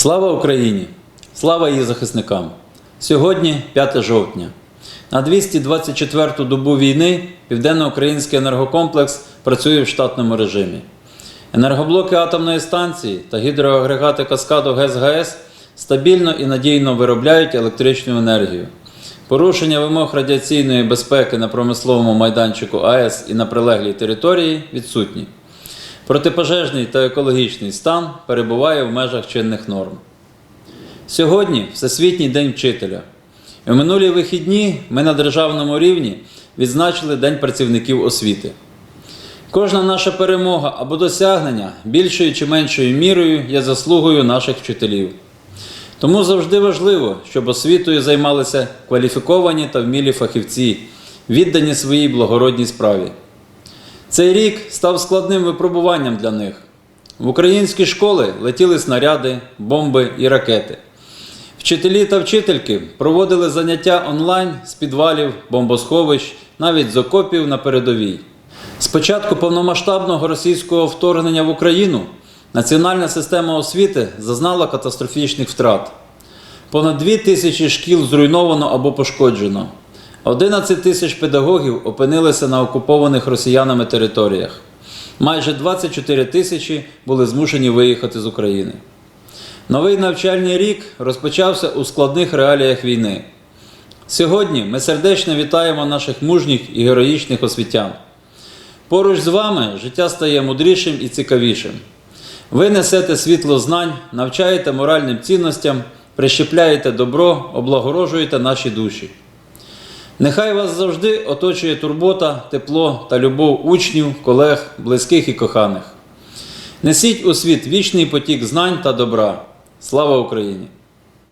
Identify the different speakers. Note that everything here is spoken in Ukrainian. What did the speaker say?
Speaker 1: Слава Україні! Слава її захисникам! Сьогодні 5 жовтня. На 224-ту добу війни Південноукраїнський енергокомплекс працює в штатному режимі. Енергоблоки атомної станції та гідроагрегати Каскаду ГЕС-ГАЕС стабільно і надійно виробляють електричну енергію. Порушення вимог радіаційної безпеки на промисловому майданчику АЕС і на прилеглій території відсутні. Протипожежний та екологічний стан перебуває в межах чинних норм. Сьогодні Всесвітній день вчителя. У минулі вихідні ми на державному рівні відзначили День працівників освіти. Кожна наша перемога або досягнення більшою чи меншою мірою є заслугою наших вчителів. Тому завжди важливо, щоб освітою займалися кваліфіковані та вмілі фахівці, віддані своїй благородній справі. Цей рік став складним випробуванням для них. В українські школи летіли снаряди, бомби і ракети. Вчителі та вчительки проводили заняття онлайн з підвалів, бомбосховищ, навіть з окопів на передовій. З початку повномасштабного російського вторгнення в Україну національна система освіти зазнала катастрофічних втрат. Понад 2 тисячі шкіл зруйновано або пошкоджено. 11 тисяч педагогів опинилися на окупованих росіянами територіях. Майже 24 тисячі були змушені виїхати з України. Новий навчальний рік розпочався у складних реаліях війни. Сьогодні ми сердечно вітаємо наших мужніх і героїчних освітян. Поруч з вами життя стає мудрішим і цікавішим. Ви несете світло знань, навчаєте моральним цінностям, прищепляєте добро, облагорожуєте наші душі. Нехай вас завжди оточує турбота, тепло та любов учнів, колег, близьких і коханих. Несіть у світ вічний потік знань та добра. Слава Україні!